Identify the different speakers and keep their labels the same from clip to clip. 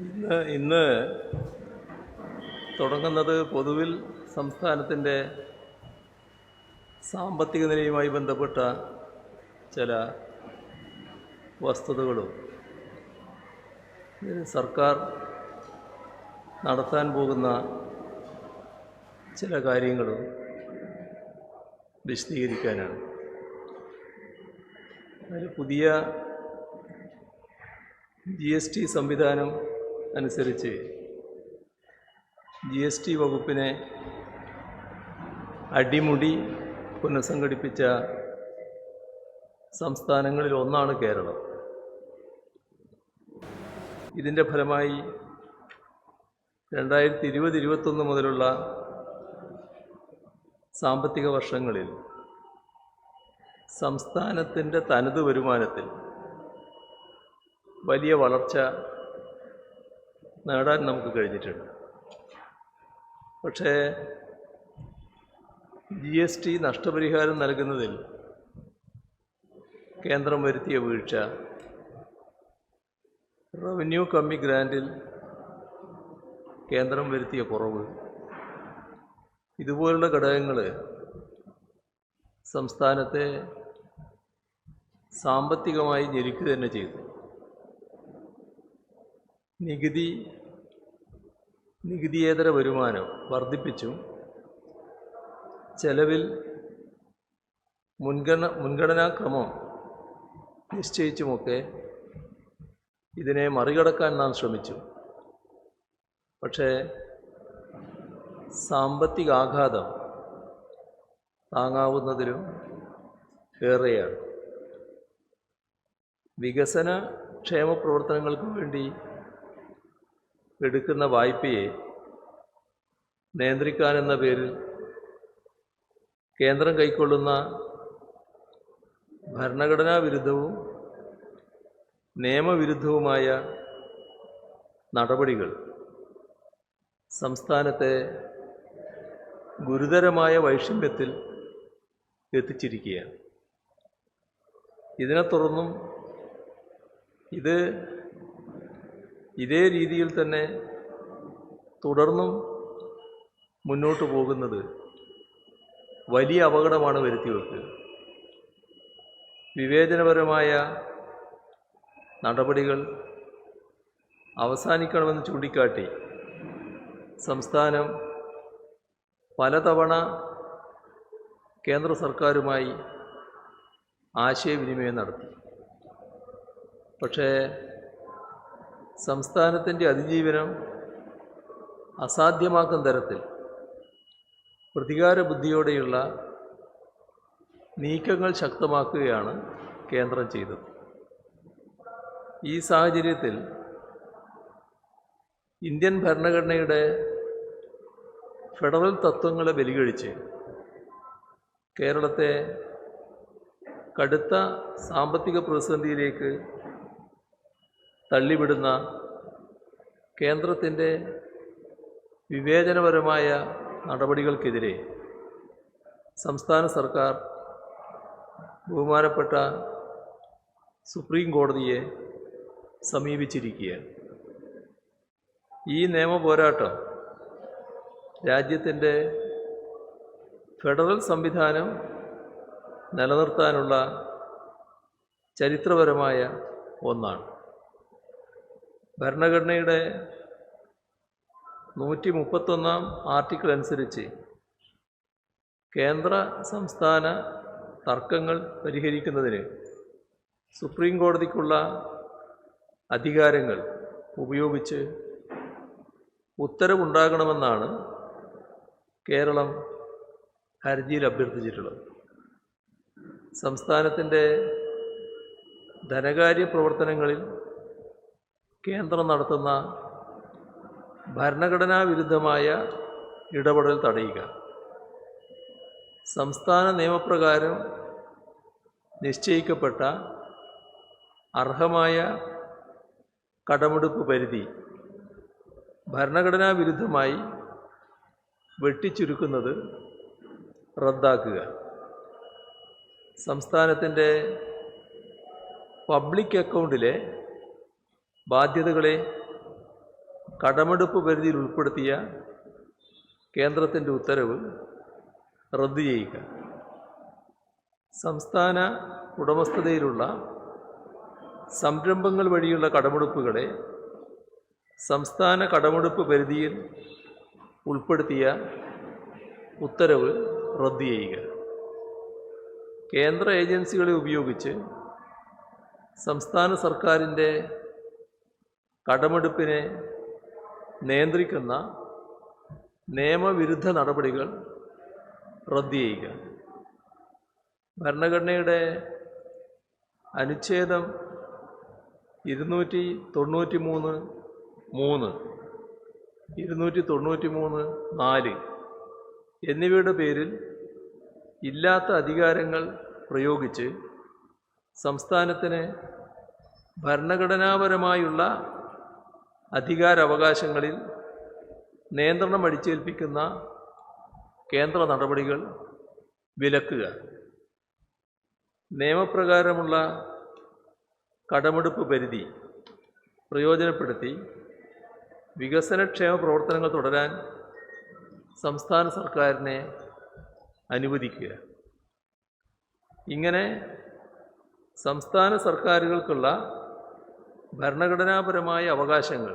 Speaker 1: ഇന്ന് ഇന്ന് തുടങ്ങുന്നത് പൊതുവിൽ സംസ്ഥാനത്തിന്റെ സാമ്പത്തിക നിലയുമായി ബന്ധപ്പെട്ട ചില വസ്തുതകളും. സർക്കാർ നടത്താൻ പോകുന്ന ചില കാര്യങ്ങളും വിശദീകരിക്കാനാണ്. അതിൽ പുതിയ ജി എസ് ടി സംവിധാനം അനുസരിച്ച് ജി എസ് ടി വകുപ്പിനെ അടിമുടി പുനഃസംഘടിപ്പിച്ച സംസ്ഥാനങ്ങളിൽ ഒന്നാണ് കേരളം. ഇതിന്റെ ഫലമായി രണ്ടായിരത്തി ഇരുപത് ഇരുപത്തൊന്ന് മുതലുള്ള സാമ്പത്തിക വർഷങ്ങളിൽ സംസ്ഥാനത്തിന്റെ തനത് വരുമാനത്തിൽ വലിയ വളർച്ച നേടാൻ നമുക്ക് കഴിഞ്ഞിട്ടുണ്ട്. പക്ഷേ ജി എസ് ടി നഷ്ടപരിഹാരം നൽകുന്നതിൽ കേന്ദ്രം വരുത്തിയ വീഴ്ച റവന്യൂ കമ്മി ഗ്രാൻഡിൽ കേന്ദ്രം വരുത്തിയ കുറവ് ഇതുപോലുള്ള ഘടകങ്ങൾ സംസ്ഥാനത്തെ സാമ്പത്തികമായി ഞെരുക്കുക തന്നെ ചെയ്തു. നികുതി നികുതിയേതര വരുമാനം വർദ്ധിപ്പിച്ചു. ചെലവിൽ മുൻഗണ മുൻഗണനാക്രമം നിശ്ചയിച്ചുമൊക്കെ ഇതിനെ മറികടക്കാൻ നാം ശ്രമിച്ചു. പക്ഷേ സാമ്പത്തിക ആഘാതം താങ്ങാവുന്നതിലും ഏറെയാണ്. വികസന ക്ഷേമ പ്രവർത്തനങ്ങൾക്ക് വേണ്ടി എടുക്കുന്ന വായ്പയെ നിയന്ത്രിക്കാനെന്ന പേരിൽ കേന്ദ്രം കൈക്കൊള്ളുന്ന ഭരണഘടനാ വിരുദ്ധവും നിയമവിരുദ്ധവുമായ നടപടികൾ സംസ്ഥാനത്തെ ഗുരുതരമായ വൈഷമ്യത്തിൽ എത്തിച്ചിരിക്കുകയാണ്. ഇതിനെ തുടർന്നും ഇത് ഇതേ രീതിയിൽ തന്നെ തുടർന്നും മുന്നോട്ട് പോകുന്നത് വലിയ അപകടമാണ് വരുത്തി വെക്കുക. വിവേചനപരമായ നടപടികൾ അവസാനിക്കണമെന്ന് ചൂണ്ടിക്കാട്ടി സംസ്ഥാനം പലതവണ കേന്ദ്ര സർക്കാരുമായി ആശയവിനിമയം നടത്തി. പക്ഷേ സംസ്ഥാനത്തിന്റെ അതിജീവനം അസാധ്യമാക്കും തരത്തിൽ പ്രതികാര ബുദ്ധിയോടെയുള്ള നീക്കങ്ങൾ ശക്തമാക്കുകയാണ് കേന്ദ്രം ചെയ്തത്. ഈ സാഹചര്യത്തിൽ ഇന്ത്യൻ ഭരണഘടനയുടെ ഫെഡറൽ തത്വങ്ങളെ ബലികഴിച്ച് കേരളത്തെ കടുത്ത സാമ്പത്തിക പ്രതിസന്ധിയിലേക്ക് തള്ളിവിടുന്ന കേന്ദ്രത്തിന്റെ വിവേചനപരമായ നടപടികൾക്കെതിരെ സംസ്ഥാന സർക്കാർ ബഹുമാനപ്പെട്ട സുപ്രീം കോടതിയെ സമീപിച്ചിരിക്കുകയാണ്. ഈ നിയമ പോരാട്ടം രാജ്യത്തിന്റെ ഫെഡറൽ സംവിധാനം നിലനിർത്താനുള്ള ചരിത്രപരമായ ഒന്നാണ്. ഭരണഘടനയുടെ നൂറ്റി മുപ്പത്തൊന്നാം ആർട്ടിക്കിൾ അനുസരിച്ച് കേന്ദ്ര സംസ്ഥാന തർക്കങ്ങൾ പരിഹരിക്കുന്നതിന് സുപ്രീം കോടതിക്കുള്ള അധികാരങ്ങൾ ഉപയോഗിച്ച് ഉത്തരവുണ്ടാകണമെന്നാണ് കേരളം ഹർജിയിൽ അഭ്യർത്ഥിച്ചിട്ടുള്ളത്. സംസ്ഥാനത്തിന്റെ ധനകാര്യ പ്രവർത്തനങ്ങളിൽ കേന്ദ്രം നടത്തുന്ന ഭരണഘടനാ വിരുദ്ധമായ ഇടപെടൽ തടയുക. സംസ്ഥാന നിയമപ്രകാരം നിശ്ചയിക്കപ്പെട്ട അർഹമായ കടമെടുപ്പ് പരിധി ഭരണഘടനാ വിരുദ്ധമായി വെട്ടിച്ചുരുക്കുന്നത് റദ്ദാക്കുക. സംസ്ഥാനത്തിന്റെ പബ്ലിക് അക്കൗണ്ടിലെ ബാധ്യതകളെ കടമെടുപ്പ് പരിധിയിൽ ഉൾപ്പെടുത്തിയ കേന്ദ്രത്തിന്റെ ഉത്തരവ് റദ്ദു ചെയ്യുക. സംസ്ഥാന ഉടമസ്ഥതയിലുള്ള സംരംഭങ്ങൾ വഴിയുള്ള കടമെടുപ്പുകളെ സംസ്ഥാന കടമെടുപ്പ് പരിധിയിൽ ഉൾപ്പെടുത്തിയ ഉത്തരവ് റദ്ദു ചെയ്യുക. കേന്ദ്ര ഏജൻസികളെ ഉപയോഗിച്ച് സംസ്ഥാന സർക്കാരിന്റെ കടമെടുപ്പിനെ നിയന്ത്രിക്കുന്ന നിയമവിരുദ്ധ നടപടികൾ റദ്ദ് ചെയ്യുക. ഭരണഘടനയുടെ അനുച്ഛേദം ഇരുന്നൂറ്റി തൊണ്ണൂറ്റി മൂന്ന് മൂന്ന് ഇരുന്നൂറ്റി തൊണ്ണൂറ്റി മൂന്ന് നാല് എന്നിവയുടെ പേരിൽ ഇല്ലാത്ത അധികാരങ്ങൾ പ്രയോഗിച്ച് സംസ്ഥാനത്തിന് ഭരണഘടനാപരമായുള്ള അധികാരാവകാശങ്ങളിൽ നിയന്ത്രണം അടിച്ചേൽപ്പിക്കുന്ന കേന്ദ്ര നടപടികൾ വിലക്കുക. നിയമപ്രകാരമുള്ള കടമെടുപ്പ് പരിധി പ്രയോജനപ്പെടുത്തി വികസനക്ഷേമ പ്രവർത്തനങ്ങൾ തുടരാൻ സംസ്ഥാന സർക്കാരിനെ അനുവദിക്കുക. ഇങ്ങനെ സംസ്ഥാന സർക്കാരുകൾക്കുള്ള ഭരണഘടനാപരമായ അവകാശങ്ങൾ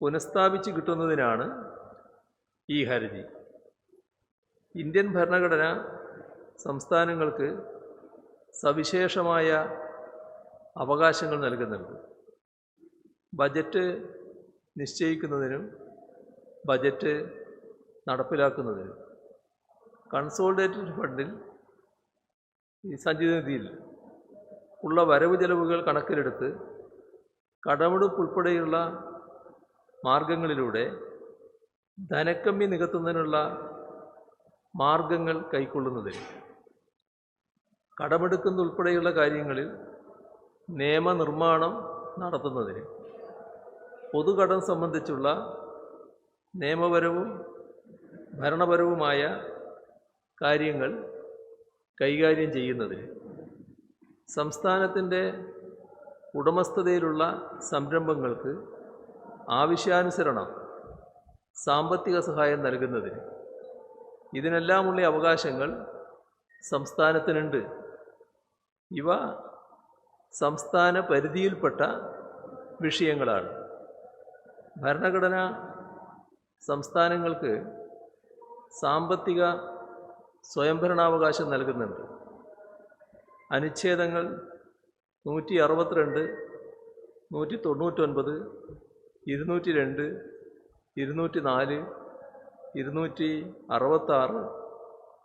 Speaker 1: പുനഃസ്ഥാപിച്ച് കിട്ടുന്നതിനാണ് ഈ ഹർജി. ഇന്ത്യൻ ഭരണഘടന സംസ്ഥാനങ്ങൾക്ക് സവിശേഷമായ അവകാശങ്ങൾ നൽകുന്നുണ്ട്. ബജറ്റ് നിശ്ചയിക്കുന്നതിനും ബജറ്റ് നടപ്പിലാക്കുന്നതിനും കൺസോളിഡേറ്റഡ് ഫണ്ടിൽ ഈ സഞ്ചിതനിധിയിൽ ഉള്ള വരവ് ചെലവുകൾ കണക്കിലെടുത്ത് കടമെടുപ്പ് ഉൾപ്പെടെയുള്ള മാർഗങ്ങളിലൂടെ ധനക്കമ്മി നികത്തുന്നതിനുള്ള മാർഗങ്ങൾ കൈക്കൊള്ളുന്നതിൽ കടമെടുക്കുന്നതുൾപ്പെടെയുള്ള കാര്യങ്ങളിൽ നിയമനിർമ്മാണം നടത്തുന്നതിന് പൊതുകടം സംബന്ധിച്ചുള്ള നിയമപരവും ഭരണപരവുമായ കാര്യങ്ങൾ കൈകാര്യം ചെയ്യുന്നതിന് സംസ്ഥാനത്തിന്റെ ഉടമസ്ഥതയിലുള്ള സംരംഭങ്ങൾക്ക് ആവശ്യാനുസരണം സാമ്പത്തിക സഹായം നൽകുന്നതിന്. ഇതിനെല്ലാമുള്ള അവകാശങ്ങൾ സംസ്ഥാനത്തിനുണ്ട്. ഇവ സംസ്ഥാന പരിധിയിൽപ്പെട്ട വിഷയങ്ങളാണ്. ഭരണഘടന സംസ്ഥാനങ്ങൾക്ക് സാമ്പത്തിക സ്വയംഭരണാവകാശം നൽകുന്നുണ്ട്. അനുച്ഛേദങ്ങൾ നൂറ്റി അറുപത്തിരണ്ട് നൂറ്റി തൊണ്ണൂറ്റൊൻപത് ഇരുന്നൂറ്റി രണ്ട് ഇരുന്നൂറ്റി നാല് ഇരുന്നൂറ്റി അറുപത്താറ്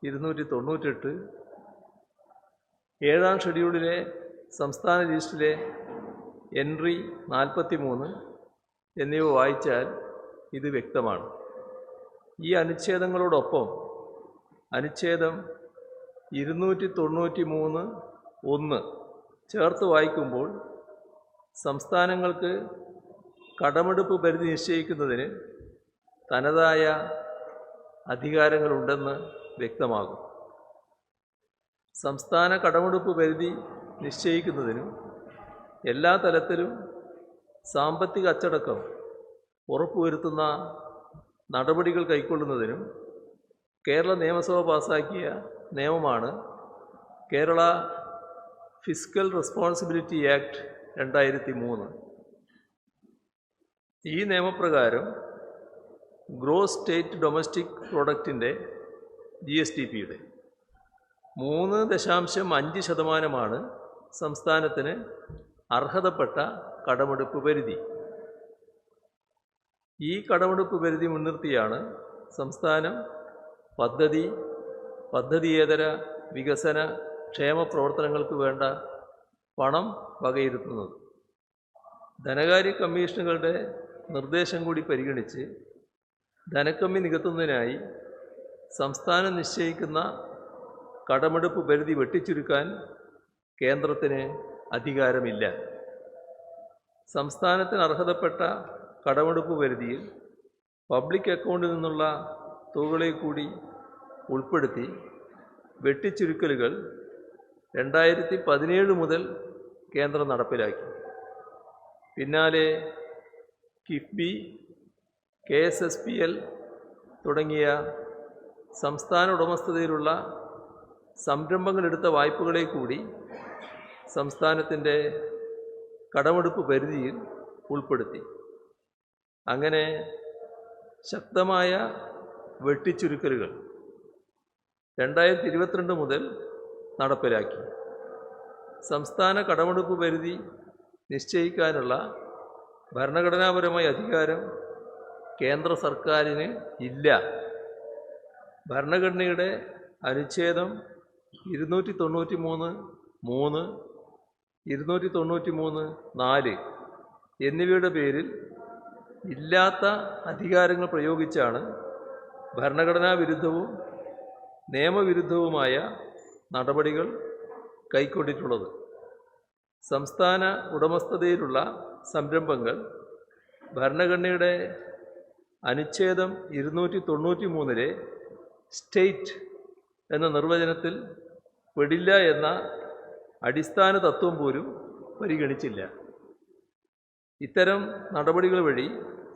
Speaker 1: ഇരുന്നൂറ്റി തൊണ്ണൂറ്റെട്ട് ഏഴാം ഷെഡ്യൂളിലെ സംസ്ഥാന ലിസ്റ്റിലെ എൻട്രി നാൽപ്പത്തി മൂന്ന് എന്നിവ വായിച്ചാൽ ഇത് വ്യക്തമാണ്. ഈ അനുച്ഛേദങ്ങളോടൊപ്പം അനുച്ഛേദം ഇരുന്നൂറ്റി തൊണ്ണൂറ്റി മൂന്ന് ഒന്ന് ചേർത്ത് വായിക്കുമ്പോൾ സംസ്ഥാനങ്ങൾക്ക് കടമെടുപ്പ് പരിധി നിശ്ചയിക്കുന്നതിന് തനതായ അധികാരങ്ങളുണ്ടെന്ന് വ്യക്തമാകും. സംസ്ഥാന കടമെടുപ്പ് പരിധി നിശ്ചയിക്കുന്നതിനും എല്ലാ തലത്തിലും സാമ്പത്തിക അച്ചടക്കം ഉറപ്പുവരുത്തുന്ന നടപടികൾ കൈക്കൊള്ളുന്നതിനും കേരള നിയമസഭ പാസാക്കിയ നിയമമാണ് കേരള ഫിസിക്കൽ റെസ്പോൺസിബിലിറ്റി ആക്ട് രണ്ടായിരത്തി മൂന്ന് ഈ നിയമപ്രകാരം ഗ്രോസ് സ്റ്റേറ്റ് ഡൊമസ്റ്റിക് പ്രോഡക്റ്റിന്റെ ജി എസ് ടി പിയുടെ മൂന്ന് ദശാംശം അഞ്ച് ശതമാനമാണ് സംസ്ഥാനത്തിന് അർഹതപ്പെട്ട കടമെടുപ്പ് പരിധി. ഈ കടമെടുപ്പ് പരിധി മുൻനിർത്തിയാണ് സംസ്ഥാനം പദ്ധതി പദ്ധതിയേതര വികസന ക്ഷേമ പ്രവർത്തനങ്ങൾക്ക് വേണ്ട പണം വകയിരുത്തുന്നത്. ധനകാര്യ കമ്മീഷനുകളുടെ നിർദ്ദേശം കൂടി പരിഗണിച്ച് ധനക്കമ്മി നികത്തുന്നതിനായി സംസ്ഥാനം നിശ്ചയിക്കുന്ന കടമെടുപ്പ് പരിധി വെട്ടിച്ചുരുക്കാൻ കേന്ദ്രത്തിന് അധികാരമില്ല. സംസ്ഥാനത്തിന് അർഹതപ്പെട്ട കടമെടുപ്പ് പരിധിയിൽ പബ്ലിക് അക്കൗണ്ടിൽ നിന്നുള്ള തുകകളെ കൂടി ഉൾപ്പെടുത്തി വെട്ടിച്ചുരുക്കലുകൾ രണ്ടായിരത്തി പതിനേഴ് മുതൽ കേന്ദ്രം നടപ്പിലാക്കി. പിന്നാലെ KIIFB K S S P L തുടങ്ങിയ സംസ്ഥാന ഉടമസ്ഥതയിലുള്ള സംരംഭങ്ങളെടുത്ത വായ്പകളെ കൂടി സംസ്ഥാനത്തിന്റെ കടമെടുപ്പ് പരിധിയിൽ ഉൾപ്പെടുത്തി. അങ്ങനെ ശക്തമായ വെട്ടിച്ചുരുക്കലുകൾ. രണ്ടായിരത്തി ഇരുപത്തിരണ്ട് മുതൽ നടപ്പിലാക്കി. സംസ്ഥാന കടമെടുപ്പ് പരിധി നിശ്ചയിക്കാനുള്ള ഭരണഘടനാപരമായ അധികാരം കേന്ദ്ര സർക്കാരിന് ഇല്ല. ഭരണഘടനയുടെ അനുച്ഛേദം ഇരുന്നൂറ്റി തൊണ്ണൂറ്റി മൂന്ന് മൂന്ന് ഇരുന്നൂറ്റി തൊണ്ണൂറ്റി മൂന്ന് നാല് എന്നിവയുടെ പേരിൽ ഇല്ലാത്ത അധികാരങ്ങൾ പ്രയോഗിച്ചാണ് ഭരണഘടനാ വിരുദ്ധവും നിയമവിരുദ്ധവുമായ നടപടികൾ കൈക്കൊണ്ടിട്ടുള്ളത്. സംസ്ഥാന ഉടമസ്ഥതയിലുള്ള സംരംഭങ്ങൾ ഭരണഘടനയുടെ അനുച്ഛേദം ഇരുന്നൂറ്റി തൊണ്ണൂറ്റി മൂന്നിലെ സ്റ്റേറ്റ് എന്ന നിർവചനത്തിൽ പെടില്ല എന്ന അടിസ്ഥാന തത്വം പോലും പരിഗണിച്ചില്ല. ഇത്തരം നടപടികൾ വഴി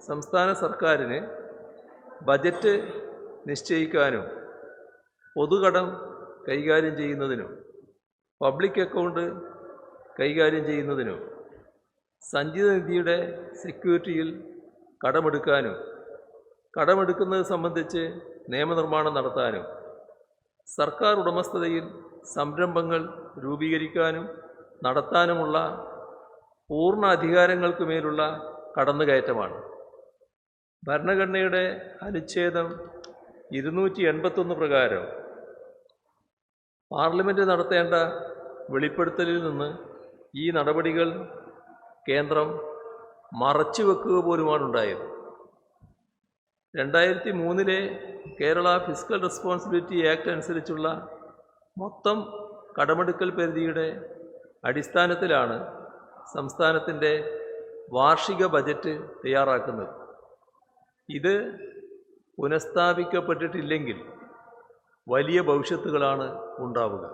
Speaker 1: സംസ്ഥാന സർക്കാരിന് ബജറ്റ് നിശ്ചയിക്കാനും പൊതുകടം കൈകാര്യം ചെയ്യുന്നതിനോ പബ്ലിക് അക്കൗണ്ട് കൈകാര്യം ചെയ്യുന്നതിനോ സഞ്ചിത നിധിയുടെ സെക്യൂരിറ്റിയിൽ കടമെടുക്കാനോ കടമെടുക്കുന്നത് സംബന്ധിച്ച് നിയമനിർമ്മാണം നടത്താനോ സർക്കാർ ഉടമസ്ഥതയിൽ സംരംഭങ്ങൾ രൂപീകരിക്കാനും നടത്താനുമുള്ള പൂർണ അധികാരങ്ങൾക്ക് മേലുള്ള കടന്നുകയറ്റമാണ്. ഭരണഘടനയുടെ അനുച്ഛേദം ഇരുന്നൂറ്റി എൺപത്തൊന്ന് പ്രകാരം പാർലമെന്റ് നടത്തേണ്ട വെളിപ്പെടുത്തലിൽ നിന്ന് ഈ നടപടികൾ കേന്ദ്രം മറച്ചുവെക്കുക പോലുമാണ് ഉണ്ടായത്. രണ്ടായിരത്തി മൂന്നിലെ കേരള ഫിസിക്കൽ റെസ്പോൺസിബിലിറ്റി ആക്ട് അനുസരിച്ചുള്ള മൊത്തം കടമെടുക്കൽ പരിധിയുടെ അടിസ്ഥാനത്തിലാണ് സംസ്ഥാനത്തിന്റെ വാർഷിക ബജറ്റ് തയ്യാറാക്കുന്നത്. ഇത് പുനഃസ്ഥാപിക്കപ്പെട്ടിട്ടില്ലെങ്കിൽ വലിയ ഭവിഷ്യത്തുകളാണ് ഉണ്ടാവുക.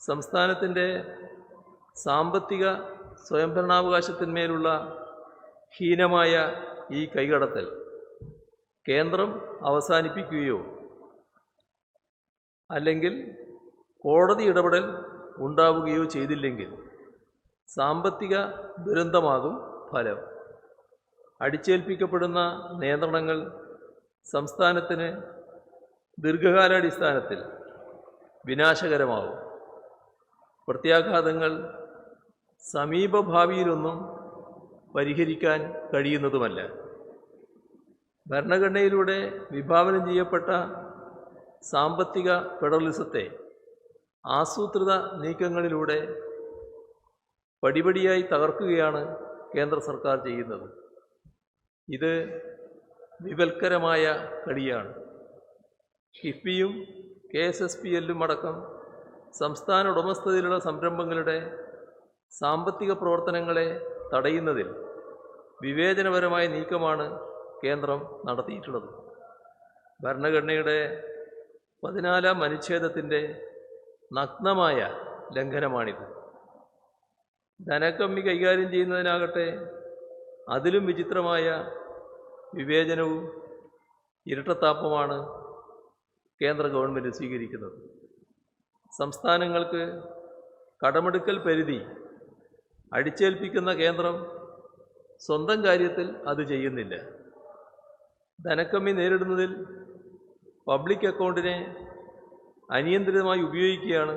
Speaker 1: സംസ്ഥാനത്തിന്റെ സാമ്പത്തിക സ്വയംഭരണാവകാശത്തിന്മേലുള്ള ഹീനമായ ഈ കൈകടത്തൽ കേന്ദ്രം അവസാനിപ്പിക്കുകയോ അല്ലെങ്കിൽ കോടതി ഇടപെടൽ ഉണ്ടാവുകയോ ചെയ്തില്ലെങ്കിൽ സാമ്പത്തിക ദുരന്തമാകും ഫലം. അടിച്ചേൽപ്പിക്കപ്പെടുന്ന നിയന്ത്രണങ്ങൾ സംസ്ഥാനത്തിന് ദീർഘകാലാടിസ്ഥാനത്തിൽ വിനാശകരമാവും. പ്രത്യാഘാതങ്ങൾ സമീപഭാവിയിലൊന്നും പരിഹരിക്കാൻ കഴിയുന്നതുമല്ല. ഭരണഘടനയിലൂടെ വിഭാവനം ചെയ്യപ്പെട്ട സാമ്പത്തിക ഫെഡറലിസത്തെ ആസൂത്രിത നീക്കങ്ങളിലൂടെ പടിപടിയായി തകർക്കുകയാണ് കേന്ദ്ര സർക്കാർ ചെയ്യുന്നത്. ഇത് വിവൽക്കരമായ കളിയാണ്. കിഫ്ബിയും കെ എസ് എസ് പി എല്ലും അടക്കം സംസ്ഥാന ഉടമസ്ഥതയിലുള്ള സംരംഭങ്ങളുടെ സാമ്പത്തിക പ്രവർത്തനങ്ങളെ തടയുന്നതിൽ വിവേചനപരമായ നീക്കമാണ് കേന്ദ്രം നടത്തിയിട്ടുള്ളത്. ഭരണഘടനയുടെ പതിനാലാം അനുച്ഛേദത്തിന്റെ നഗ്നമായ ലംഘനമാണിത്. ധനക്കമ്മി കൈകാര്യം ചെയ്യുന്നതിനാകട്ടെ അതിലും വിചിത്രമായ വിവേചനവും ഇരട്ടത്താപ്പമാണ് കേന്ദ്ര ഗവൺമെന്റ് സ്വീകരിക്കുന്നത്. സംസ്ഥാനങ്ങൾക്ക് കടമെടുക്കൽ പരിധി അടിച്ചേൽപ്പിക്കുന്ന കേന്ദ്രം സ്വന്തം കാര്യത്തിൽ അത് ചെയ്യുന്നില്ല. ധനക്കമ്മി നേരിടുന്നതിൽ പബ്ലിക് അക്കൗണ്ടിനെ അനിയന്ത്രിതമായി ഉപയോഗിക്കുകയാണ്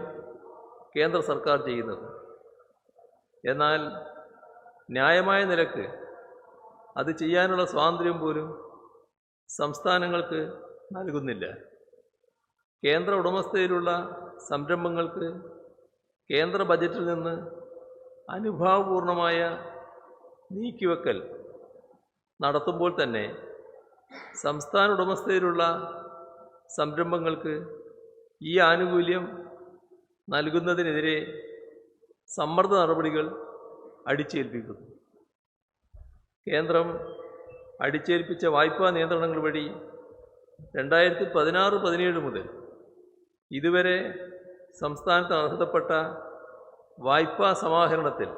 Speaker 1: കേന്ദ്ര സർക്കാർ ചെയ്യുന്നത്. എന്നാൽ ന്യായമായ നിരക്ക് അത് ചെയ്യാനുള്ള സ്വാതന്ത്ര്യം പോലും സംസ്ഥാനങ്ങൾക്ക് നൽകുന്നില്ല. കേന്ദ്ര ഉടമസ്ഥയിലുള്ള സംരംഭങ്ങൾക്ക് കേന്ദ്ര ബജറ്റിൽ നിന്ന് അനുഭാവപൂർണമായ നീക്കിവെക്കൽ നടത്തുമ്പോൾ തന്നെ സംസ്ഥാന ഉടമസ്ഥയിലുള്ള സംരംഭങ്ങൾക്ക് ഈ ആനുകൂല്യം നൽകുന്നതിനെതിരെ സമ്മർദ്ദ നടപടികൾ അടിച്ചേൽപ്പിക്കുന്നു. കേന്ദ്രം അടിച്ചേൽപ്പിച്ച വായ്പാ നിയന്ത്രണങ്ങൾ വഴി രണ്ടായിരത്തി പതിനാറ് പതിനേഴ് മുതൽ ഇതുവരെ സംസ്ഥാനത്ത് അർഹതപ്പെട്ട വായ്പാ സമാഹരണത്തിൽ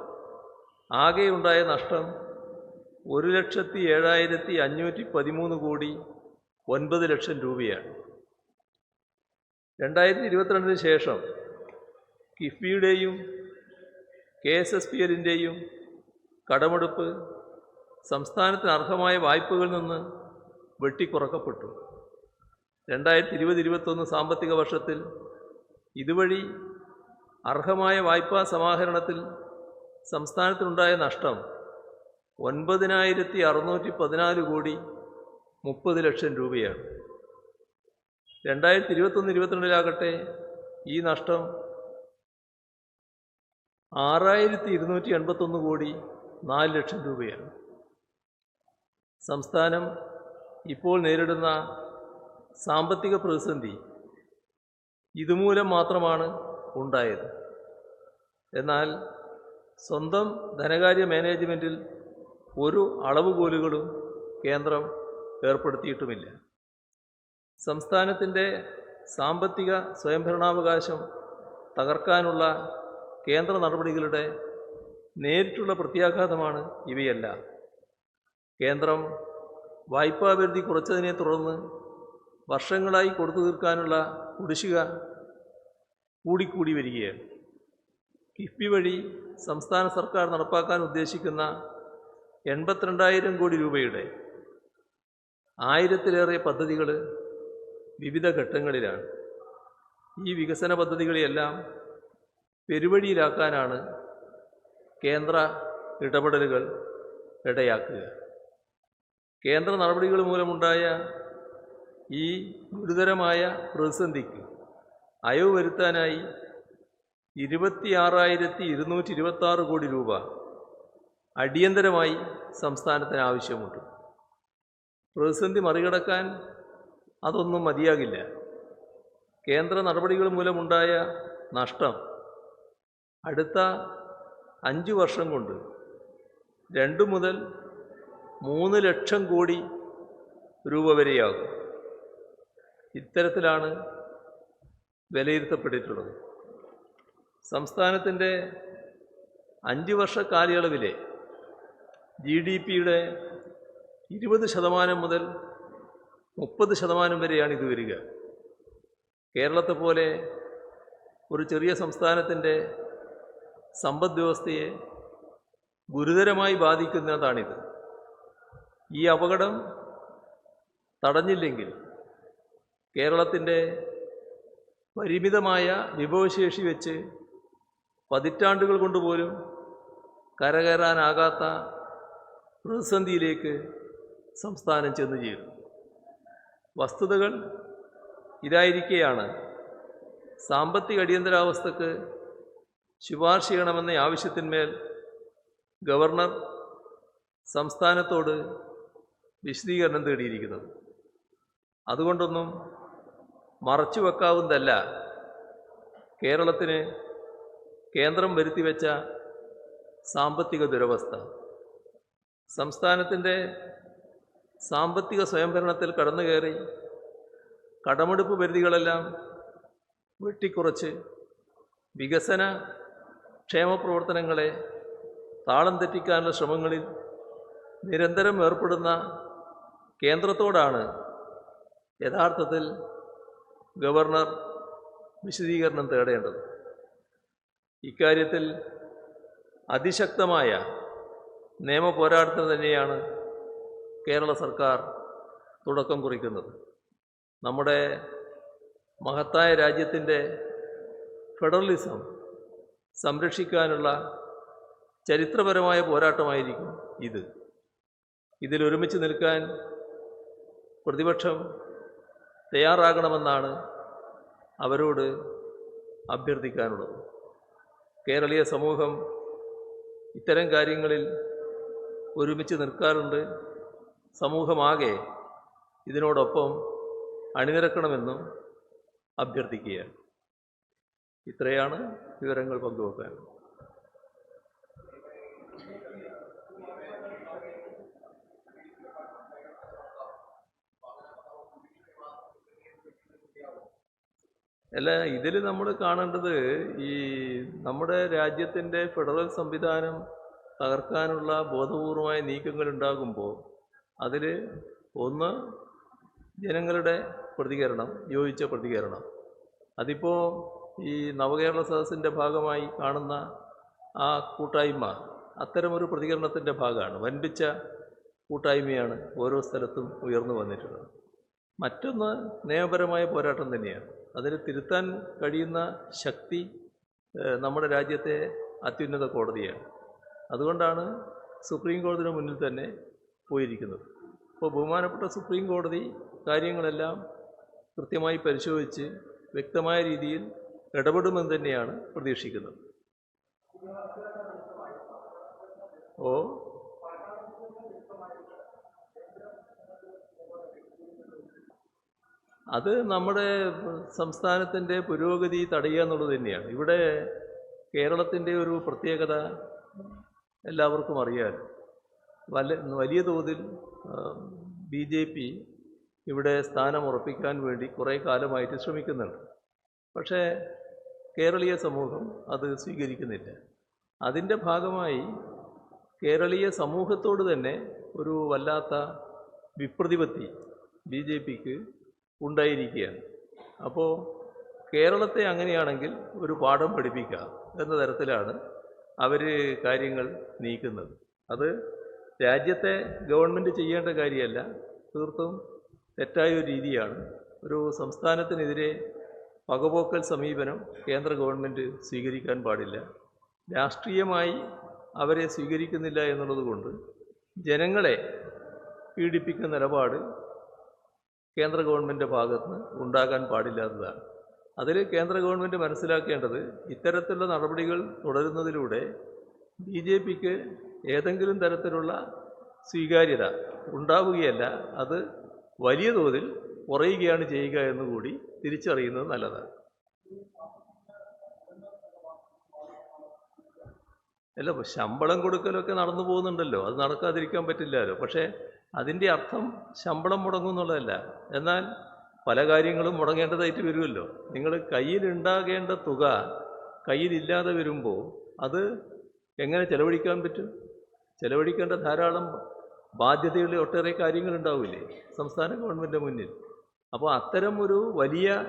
Speaker 1: ആകെയുണ്ടായ നഷ്ടം ഒരു ലക്ഷത്തി ഏഴായിരത്തി അഞ്ഞൂറ്റി പതിമൂന്ന് കോടി ഒൻപത് ലക്ഷം രൂപയാണ്. രണ്ടായിരത്തി ഇരുപത്തിരണ്ടിന് ശേഷം കിഫ്ബിയുടെയും കെ എസ് എസ് പി എല്ലിന്റെയും കടമെടുപ്പ് സംസ്ഥാനത്തിന് അർഹമായ വായ്പകളിൽ നിന്ന് വെട്ടിക്കുറക്കപ്പെട്ടു. രണ്ടായിരത്തി ഇരുപത് ഇരുപത്തൊന്ന് സാമ്പത്തിക വർഷത്തിൽ ഇതുവഴി അർഹമായ വായ്പാ സമാഹരണത്തിൽ സംസ്ഥാനത്തിനുണ്ടായ നഷ്ടം ഒൻപതിനായിരത്തി അറുന്നൂറ്റി പതിനാല് കോടി മുപ്പത് ലക്ഷം രൂപയാണ്. രണ്ടായിരത്തി ഇരുപത്തൊന്ന് ഇരുപത്തിരണ്ടിലാകട്ടെ ഈ നഷ്ടം ആറായിരത്തി ഇരുന്നൂറ്റി എൺപത്തൊന്ന് കോടി നാല് ലക്ഷം രൂപയാണ്. സംസ്ഥാനം ഇപ്പോൾ നേരിടുന്ന സാമ്പത്തിക പ്രതിസന്ധി ഇതുമൂലം മാത്രമാണ് ഉണ്ടായത്. എന്നാൽ സ്വന്തം ധനകാര്യ മാനേജ്മെന്റിൽ ഒരു അളവുകോലുകളും കേന്ദ്രം ഏർപ്പെടുത്തിയിട്ടുമില്ല. സംസ്ഥാനത്തിന്റെ സാമ്പത്തിക സ്വയംഭരണാവകാശം തകർക്കാനുള്ള കേന്ദ്ര നടപടികളുടെ നേരിട്ടുള്ള പ്രത്യാഘാതമാണ് ഇവയെല്ലാം. കേന്ദ്രം വായ്പാപരിധി കുറച്ചതിനെ തുടർന്ന് വർഷങ്ങളായി കൊടുത്തു തീർക്കാനുള്ള കുടിശ്ശിക കൂടിക്കൂടി വരികയാണ്. കിഫ്ബി വഴി സംസ്ഥാന സർക്കാർ നടപ്പാക്കാൻ ഉദ്ദേശിക്കുന്ന എൺപത്തിരണ്ടായിരം കോടി രൂപയുടെ ആയിരത്തിലേറെ പദ്ധതികൾ വിവിധ ഘട്ടങ്ങളിലാണ്. ഈ വികസന പദ്ധതികളെയെല്ലാം പെരുവഴിയിലാക്കാനാണ് കേന്ദ്ര ഇടപെടലുകൾ ഇടയാക്കുക. കേന്ദ്ര നടപടികൾ മൂലമുണ്ടായ ഈ ഗുരുതരമായ പ്രതിസന്ധിക്ക് അയവ് വരുത്താനായി ഇരുപത്തിയാറായിരത്തി ഇരുന്നൂറ്റി ഇരുപത്താറ് കോടി രൂപ അടിയന്തരമായി സംസ്ഥാനത്തിന് ആവശ്യമുണ്ട്. പ്രതിസന്ധി മറികടക്കാൻ അതൊന്നും മതിയാകില്ല. കേന്ദ്ര നടപടികൾ മൂലമുണ്ടായ നഷ്ടം അടുത്ത അഞ്ച് വർഷം കൊണ്ട് രണ്ട് മുതൽ മൂന്ന് ലക്ഷം കോടി രൂപ വരെയാകും. ഇത്തരത്തിലാണ് വിലയിരുത്തപ്പെട്ടിട്ടുള്ളത്. സംസ്ഥാനത്തിന്റെ അഞ്ച് വർഷ കാലയളവിലെ ജി ഡി പിയുടെ ഇരുപത് ശതമാനം മുതൽ മുപ്പത് ശതമാനം വരെയാണ് ഇത് വരിക. കേരളത്തെ പോലെ ഒരു ചെറിയ സംസ്ഥാനത്തിന്റെ സമ്പദ് വ്യവസ്ഥയെ ഗുരുതരമായി ബാധിക്കുന്നതാണിത്. ഈ അപകടം തടഞ്ഞില്ലെങ്കിൽ കേരളത്തിന്റെ പരിമിതമായ വിഭവശേഷി വെച്ച് പതിറ്റാണ്ടുകൾ കൊണ്ടുപോലും കരകയറാനാകാത്ത പ്രതിസന്ധിയിലേക്ക് സംസ്ഥാനം ചെന്നു ചേരും വസ്തുതകൾ ഇതായിരിക്കെയാണ് സാമ്പത്തിക അടിയന്തരാവസ്ഥക്ക് ശുപാർശ ചെയ്യണമെന്ന ആവശ്യത്തിന്മേൽ ഗവർണർ സംസ്ഥാനത്തോട് വിശദീകരണം തേടിയിരിക്കുന്നത്. അതുകൊണ്ടൊന്നും മറച്ചു വെക്കാവുന്നതല്ല. കേരളത്തിന് കേന്ദ്രം വരുത്തിവെച്ച സാമ്പത്തിക ദുരവസ്ഥ. സംസ്ഥാനത്തിന്റെ സാമ്പത്തിക സ്വയംഭരണത്തിൽ കടന്നു കയറി കടമെടുപ്പ് പരിധികളെല്ലാം വെട്ടിക്കുറച്ച് വികസന ക്ഷേമ പ്രവർത്തനങ്ങളെ താളം തെറ്റിക്കാനുള്ള ശ്രമങ്ങളിൽ നിരന്തരം ഏർപ്പെടുന്ന കേന്ദ്രത്തോടാണ് യഥാർത്ഥത്തിൽ ഗവർണർ വിശദീകരണം തേടേണ്ടത്. ഇക്കാര്യത്തിൽ അതിശക്തമായ നിയമ പോരാട്ടത്തിന് തന്നെയാണ് കേരള സർക്കാർ തുടക്കം കുറിക്കുന്നത്. നമ്മുടെ മഹത്തായ രാജ്യത്തിന്റെ ഫെഡറലിസം സംരക്ഷിക്കാനുള്ള ചരിത്രപരമായ പോരാട്ടമായിരിക്കും ഇത്. ഇതിൽ ഒരുമിച്ച് നിൽക്കാൻ പ്രതിപക്ഷം തയ്യാറാകണമെന്നാണ് അവരോട് അഭ്യർത്ഥിക്കാനുള്ളത്. കേരളീയ സമൂഹം ഇത്തരം കാര്യങ്ങളിൽ ഒരുമിച്ച് നിൽക്കാറുണ്ട്. സമൂഹമാകെ ഇതിനോടൊപ്പം അണിനിരക്കണമെന്നും അഭ്യർത്ഥിക്കുകയാണ്. ഇത്രയാണ് വിവരങ്ങൾ പങ്കുവെക്കാൻ. അല്ല ഇതിൽ നമ്മൾ കാണേണ്ടത് ഈ നമ്മുടെ രാജ്യത്തിന്റെ ഫെഡറൽ സംവിധാനം തകർക്കാനുള്ള ബോധപൂർവമായ നീക്കങ്ങൾ ഉണ്ടാകുമ്പോൾ അതിൽ ഒന്ന് ജനങ്ങളുടെ പ്രതികരണം യോജിച്ച പ്രതികരണം. അതിപ്പോൾ ഈ നവകേരള സദസ്സിന്റെ ഭാഗമായി കാണുന്ന ആ കൂട്ടായ്മ അത്തരമൊരു പ്രതികരണത്തിന്റെ ഭാഗമാണ്. വൻപിച്ച കൂട്ടായ്മയാണ് ഓരോ സ്ഥലത്തും ഉയർന്നു വന്നിട്ടുള്ളത്. മറ്റൊന്ന് നിയമപരമായ പോരാട്ടം തന്നെയാണ്. അതിന് തിരുത്താൻ കഴിയുന്ന ശക്തി നമ്മുടെ രാജ്യത്തെ അത്യുന്നത കോടതിയാണ്. അതുകൊണ്ടാണ് സുപ്രീം കോടതിയുടെ മുന്നിൽ തന്നെ പോയിരിക്കുന്നത്. അപ്പോൾ ബഹുമാനപ്പെട്ട സുപ്രീം കോടതി കാര്യങ്ങളെല്ലാം കൃത്യമായി പരിശോധിച്ച് വ്യക്തമായ രീതിയിൽ ഇടപെടുമെന്ന് തന്നെയാണ് പ്രതീക്ഷിക്കുന്നത്. ഓ അത് നമ്മുടെ സംസ്ഥാനത്തിന്റെ പുരോഗതി തടയുക എന്നുള്ളത് തന്നെയാണ്. ഇവിടെ കേരളത്തിന്റെ ഒരു പ്രത്യേകത എല്ലാവർക്കും അറിയാം വല വലിയ തോതിൽ ബി ജെ പി ഇവിടെ സ്ഥാനം ഉറപ്പിക്കാൻ വേണ്ടി കുറേ കാലമായിട്ട് ശ്രമിക്കുന്നുണ്ട്. പക്ഷേ കേരളീയ സമൂഹം അത് സ്വീകരിക്കുന്നില്ല. അതിന്റെ ഭാഗമായി കേരളീയ സമൂഹത്തോട് തന്നെ ഒരു വല്ലാത്ത വിപ്രതിപത്തി ബി ജെ പിക്ക് ഉണ്ടായിരിക്കുകയാണ്. അപ്പോൾ കേരളത്തെ അങ്ങനെയാണെങ്കിൽ ഒരു പാഠം പഠിപ്പിക്കാം എന്ന തരത്തിലാണ് അവർ കാര്യങ്ങൾ നീക്കുന്നത്. അത് രാജ്യത്തെ ഗവൺമെന്റ് ചെയ്യേണ്ട കാര്യമല്ല. തീർത്തും തെറ്റായ ഒരു രീതിയാണ്. ഒരു സംസ്ഥാനത്തിനെതിരെ പകപോക്കൽ സമീപനം കേന്ദ്ര ഗവൺമെന്റ് സ്വീകരിക്കാൻ പാടില്ല. രാഷ്ട്രീയമായി അവരെ സ്വീകരിക്കുന്നില്ല എന്നുള്ളത് കൊണ്ട് ജനങ്ങളെ പീഡിപ്പിക്കുന്ന നിലപാട് കേന്ദ്ര ഗവൺമെന്റ് ഭാഗത്ത് ഉണ്ടാകാൻ പാടില്ലാത്തതാണ് അതിൽ കേന്ദ്ര ഗവൺമെന്റ് മനസ്സിലാക്കേണ്ടത് ഇത്തരത്തിലുള്ള നടപടികൾ തുടരുന്നതിലൂടെ ബി ജെ പിക്ക് ഏതെങ്കിലും തരത്തിലുള്ള സ്വീകാര്യത ഉണ്ടാവുകയല്ല അത് വലിയ തോതിൽ കുറയുകയാണ് ചെയ്യുക എന്നുകൂടി തിരിച്ചറിയുന്നത് നല്ലതാണ്. അല്ല ശമ്പളം കൊടുക്കലൊക്കെ നടന്നു പോകുന്നുണ്ടല്ലോ അത് നടക്കാതിരിക്കാൻ പറ്റില്ലല്ലോ പക്ഷേ അതിന്റെ അർത്ഥം ശമ്പളം മുടങ്ങും എന്നുള്ളതല്ല. എന്നാൽ പല കാര്യങ്ങളും മുടങ്ങേണ്ടതായിട്ട് വരുമല്ലോ. നിങ്ങൾ കയ്യിലുണ്ടാകേണ്ട തുക കയ്യിലില്ലാതെ വരുമ്പോൾ അത് എങ്ങനെ ചെലവഴിക്കാൻ പറ്റും? ചെലവഴിക്കേണ്ട ധാരാളം ബാധ്യതയുള്ള ഒട്ടേറെ കാര്യങ്ങൾ ഉണ്ടാവില്ലേ സംസ്ഥാന ഗവൺമെന്റ് മുന്നിൽ. അപ്പോൾ അത്തരം ഒരു വലിയ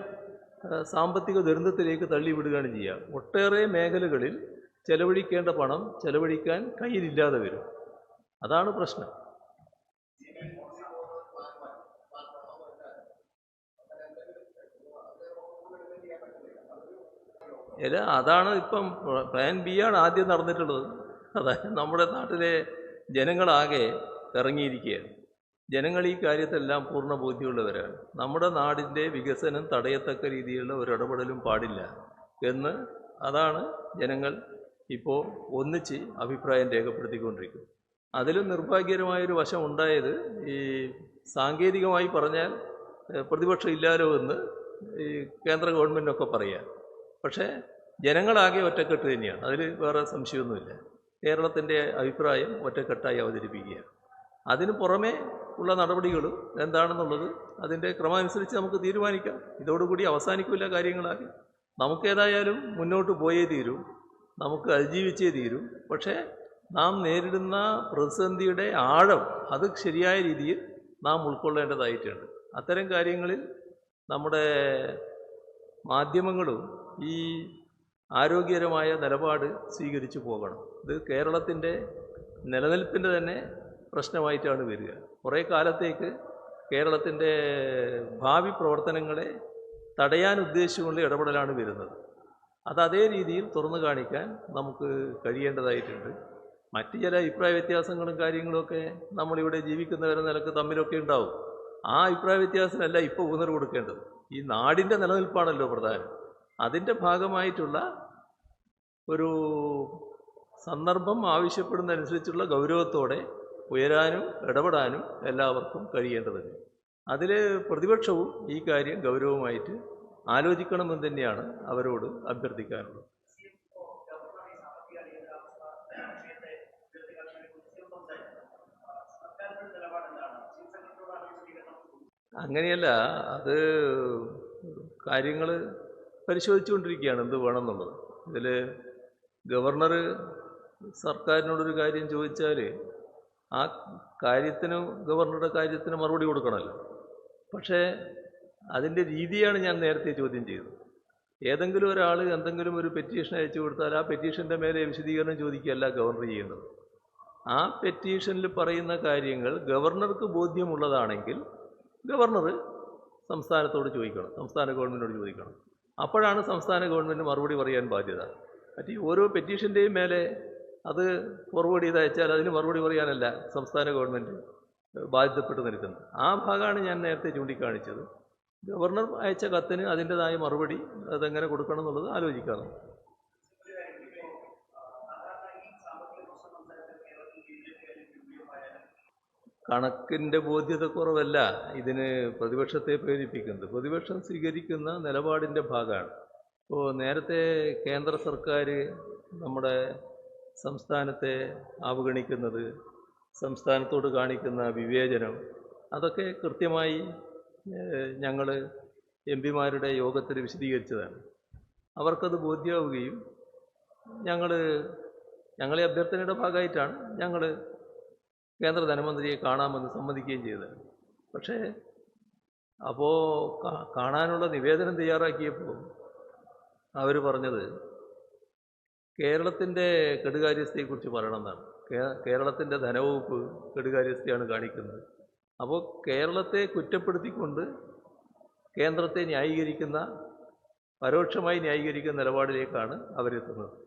Speaker 1: സാമ്പത്തിക ദുരന്തത്തിലേക്ക് തള്ളിവിടുകയാണ് ചെയ്യുക. ഒട്ടേറെ മേഖലകളിൽ ചെലവഴിക്കേണ്ട പണം ചെലവഴിക്കാൻ കയ്യിലില്ലാതെ വരും. അതാണ് പ്രശ്നം. അല്ല അതാണ് ഇപ്പം പ്ലാൻ ബി ആണ് ആദ്യം നടന്നിട്ടുള്ളത്. അതായത് നമ്മുടെ നാട്ടിലെ ജനങ്ങളാകെ ഇറങ്ങിയിരിക്കുകയാണ്. ജനങ്ങൾ ഈ കാര്യത്തെല്ലാം പൂർണ ബോധ്യമുള്ളവരാണ്. നമ്മുടെ നാടിന്റെ വികസനം തടയത്തക്ക രീതിയിലുള്ള ഒരു ഇടപെടലും പാടില്ല എന്ന് അതാണ് ജനങ്ങൾ ഇപ്പോൾ ഒന്നിച്ച് അഭിപ്രായം രേഖപ്പെടുത്തിക്കൊണ്ടിരിക്കുന്നത്. അതിലും നിർഭാഗ്യകരമായൊരു വശം ഉണ്ടായത് ഈ സാങ്കേതികമായി പറഞ്ഞാൽ പ്രതിപക്ഷം ഇല്ലാലോ എന്ന് ഈ കേന്ദ്ര ഗവൺമെന്റൊക്കെ പറയുക പക്ഷേ ജനങ്ങളാകെ ഒറ്റക്കെട്ട് തന്നെയാണ്. അതിൽ വേറെ സംശയമൊന്നുമില്ല. കേരളത്തിന്റെ അഭിപ്രായം ഒറ്റക്കെട്ടായി അവതരിപ്പിക്കുകയാണ് അതിന് പുറമേ ഉള്ള നടപടികളും എന്താണെന്നുള്ളത് അതിന്റെ ക്രമമനുസരിച്ച് നമുക്ക് തീരുമാനിക്കാം. ഇതോടുകൂടി അവസാനിക്കില്ല കാര്യങ്ങളാകെ. നമുക്കേതായാലും മുന്നോട്ട് പോയേ തീരൂ. നമുക്ക് അതിജീവിച്ചേ തീരൂ. പക്ഷേ നാം നേരിടുന്ന പ്രതിസന്ധിയുടെ ആഴം അത് ശരിയായ രീതിയിൽ നാം ഉൾക്കൊള്ളേണ്ടതായിട്ടുണ്ട്. അത്തരം കാര്യങ്ങളിൽ നമ്മുടെ മാധ്യമങ്ങളും ഈ ആരോഗ്യകരമായ നിലപാട് സ്വീകരിച്ചു പോകണം. ഇത് കേരളത്തിന്റെ നിലനിൽപ്പിന്റെ തന്നെ പ്രശ്നമായിട്ടാണ് വരിക. കുറേ കാലത്തേക്ക് കേരളത്തിന്റെ ഭാവി പ്രവർത്തനങ്ങളെ തടയാൻ ഉദ്ദേശിച്ചുകൊണ്ട് ഇടപെടലാണ് വരുന്നത്. അത് അതേ രീതിയിൽ തുറന്നു കാണിക്കാൻ നമുക്ക് കഴിയേണ്ടതായിട്ടുണ്ട്. മറ്റ് ചില അഭിപ്രായ വ്യത്യാസങ്ങളും കാര്യങ്ങളുമൊക്കെ നമ്മളിവിടെ ജീവിക്കുന്നവരെ നിലയ്ക്ക് തമ്മിലൊക്കെ ഉണ്ടാവും. ആ അഭിപ്രായ വ്യത്യാസമല്ല ഇപ്പോൾ ഊന്നൽ കൊടുക്കേണ്ടത്. ഈ നാടിന്റെ നിലനിൽപ്പാണല്ലോ പ്രധാനം. അതിന്റെ ഭാഗമായിട്ടുള്ള ഒരു സന്ദർഭം ആവശ്യപ്പെടുന്നതനുസരിച്ചുള്ള ഗൗരവത്തോടെ ഉയരാനും ഇടപെടാനും എല്ലാവർക്കും കഴിയേണ്ടതുണ്ട്. അതിൽ പ്രതിപക്ഷവും ഈ കാര്യം ഗൗരവമായിട്ട് ആലോചിക്കണമെന്ന് തന്നെയാണ് അവരോട് അഭ്യർത്ഥിക്കാനുള്ളത്. അങ്ങനെയല്ല അത് കാര്യങ്ങൾ പരിശോധിച്ചുകൊണ്ടിരിക്കുകയാണ് എന്ത് വേണം എന്നുള്ളത് ഇതിൽ ഗവർണർ സർക്കാരിനോടൊരു കാര്യം ചോദിച്ചാൽ ആ കാര്യത്തിന് ഗവർണറുടെ കാര്യത്തിന് മറുപടി കൊടുക്കണമല്ലോ. പക്ഷേ അതിന്റെ രീതിയാണ് ഞാൻ നേരത്തെ ചോദ്യം ചെയ്തത്. ഏതെങ്കിലും ഒരാൾ എന്തെങ്കിലും ഒരു പെറ്റീഷൻ അയച്ചു കൊടുത്താൽ ആ പെറ്റീഷന്റെ മേലെ വിശദീകരണം ചോദിക്കുകയല്ല ഗവർണർ ചെയ്യുന്നത് ആ പെറ്റീഷനിൽ പറയുന്ന കാര്യങ്ങൾ ഗവർണർക്ക് ബോധ്യമുള്ളതാണെങ്കിൽ ഗവർണർ സംസ്ഥാനത്തോട് ചോദിക്കണം സംസ്ഥാന ഗവൺമെന്റിനോട് ചോദിക്കണം. അപ്പോഴാണ് സംസ്ഥാന ഗവൺമെന്റ് മറുപടി പറയാൻ ബാധ്യത. മറ്റേ ഓരോ പെറ്റീഷന്റെയും മേലെ അത് ഫോർവേഡ് ചെയ്ത് അയച്ചാൽ അതിന് മറുപടി പറയാനല്ല സംസ്ഥാന ഗവൺമെന്റ് ബാധ്യതപ്പെട്ട് നിൽക്കുന്നത്. ആ ഭാഗമാണ് ഞാൻ നേരത്തെ ചൂണ്ടിക്കാണിച്ചത്. ഗവർണർ അയച്ച കത്തിന് അതിന്റെതായ മറുപടി അതെങ്ങനെ കൊടുക്കണം എന്നുള്ളത് ആലോചിക്കാറുണ്ട്. കണക്കിന്റെ ബോധ്യതക്കുറവല്ല ഇതിന് പ്രതിപക്ഷത്തെ പ്രേരിപ്പിക്കുന്നത്. പ്രതിപക്ഷം സ്വീകരിക്കുന്ന നിലപാടിന്റെ ഭാഗമാണ്. ഇപ്പോൾ നേരത്തെ കേന്ദ്ര സർക്കാർ നമ്മുടെ സംസ്ഥാനത്തെ അവഗണിക്കുന്നത് സംസ്ഥാനത്തോട് കാണിക്കുന്ന വിവേചനം അതൊക്കെ കൃത്യമായി ഞങ്ങൾ എം പിമാരുടെ യോഗത്തിൽ വിശദീകരിച്ചതാണ്. അവർക്കത് ബോധ്യമാവുകയും ഞങ്ങൾ ഞങ്ങളെ അഭ്യർത്ഥനയുടെ ഭാഗമായിട്ടാണ് ഞങ്ങൾ കേന്ദ്ര ധനമന്ത്രിയെ കാണാമെന്ന് സമ്മതിക്കുകയും ചെയ്ത്. പക്ഷേ അപ്പോൾ കാണാനുള്ള നിവേദനം തയ്യാറാക്കിയപ്പോൾ അവർ പറഞ്ഞത് കേരളത്തിന്റെ കെടുകാര്യസ്ഥയെക്കുറിച്ച് പറയണമെന്നാണ് കേരളത്തിന്റെ ധനവകുപ്പ് കെടുകാര്യസ്ഥയാണ് കാണിക്കുന്നത്. അപ്പോൾ കേരളത്തെ കുറ്റപ്പെടുത്തിക്കൊണ്ട് കേന്ദ്രത്തെ ന്യായീകരിക്കുന്ന പരോക്ഷമായി ന്യായീകരിക്കുന്ന നിലപാടിലേക്കാണ് അവരെത്തുന്നത്.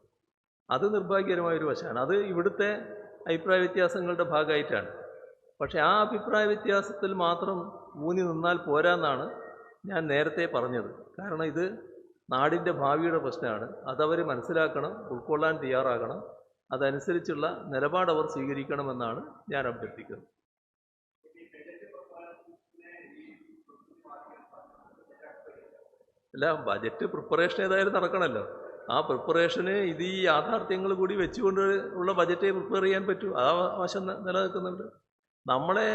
Speaker 1: അത് നിർഭാഗ്യകരമായൊരു വശമാണ്. അത് ഇവിടുത്തെ അഭിപ്രായ വ്യത്യാസങ്ങളുടെ ഭാഗമായിട്ടാണ്. പക്ഷേ ആ അഭിപ്രായ വ്യത്യാസത്തിൽ മാത്രം ഊന്നി നിന്നാൽ പോരാന്നാണ് ഞാൻ നേരത്തെ പറഞ്ഞത്. കാരണം ഇത് നാടിന്റെ ഭാവിയുടെ പ്രശ്നമാണ്. അതവർ മനസ്സിലാക്കണം ഉൾക്കൊള്ളാൻ തയ്യാറാകണം. അതനുസരിച്ചുള്ള നിലപാട് അവർ സ്വീകരിക്കണമെന്നാണ് ഞാൻ അഭ്യർത്ഥിക്കുന്നത് അല്ല ബജറ്റ് പ്രിപ്പറേഷൻ ഏതായാലും നടക്കണമല്ലോ. ആ പ്രിപ്പറേഷന് ഇത് ഈ യാഥാർത്ഥ്യങ്ങൾ കൂടി വെച്ചുകൊണ്ട് ഉള്ള ബജറ്റേ പ്രിപ്പയർ ചെയ്യാൻ പറ്റൂ. ആ വശം നിലനിൽക്കുന്നുണ്ട്. നമ്മളെ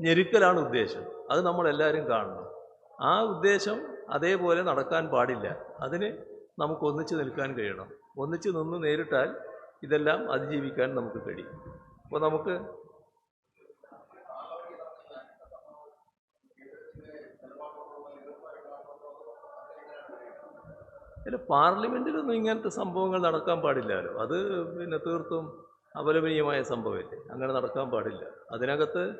Speaker 1: ഞെരുക്കലാണ് ഉദ്ദേശം. അത് നമ്മളെല്ലാവരും കാണണം. ആ ഉദ്ദേശം അതേപോലെ നടക്കാൻ പാടില്ല. അതിന് നമുക്ക് ഒന്നിച്ച് നിൽക്കാൻ കഴിയണം. ഒന്നിച്ച് നിന്ന് നേരിട്ടാൽ ഇതെല്ലാം അതിജീവിക്കാൻ നമുക്ക് കഴിയും. അപ്പോൾ നമുക്ക് അല്ല പാർലമെന്റിലൊന്നും ഇങ്ങനത്തെ സംഭവങ്ങൾ നടക്കാൻ പാടില്ലല്ലോ അത് പിന്നെ തീർത്തും അപലപനീയമായ സംഭവമല്ലേ? അങ്ങനെ നടക്കാൻ പാടില്ല. അതിനകത്ത്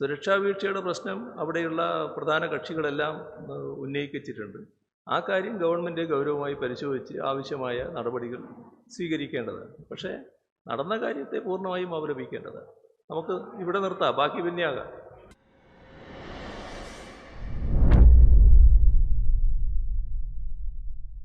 Speaker 1: സുരക്ഷാ വീഴ്ചയുടെ പ്രശ്നം അവിടെയുള്ള പ്രധാന കക്ഷികളെല്ലാം ഉന്നയിച്ചിട്ടുണ്ട്. ആ കാര്യം ഗവൺമെന്റ് ഗൗരവമായി പരിശോധിച്ച് ആവശ്യമായ നടപടികൾ സ്വീകരിക്കേണ്ടതാണ്. പക്ഷേ നടന്ന കാര്യത്തെ പൂർണമായും അപലപിക്കേണ്ടതാണ്. നമുക്ക് ഇവിടെ നിർത്താം. ബാക്കി പിന്നെയാകാം.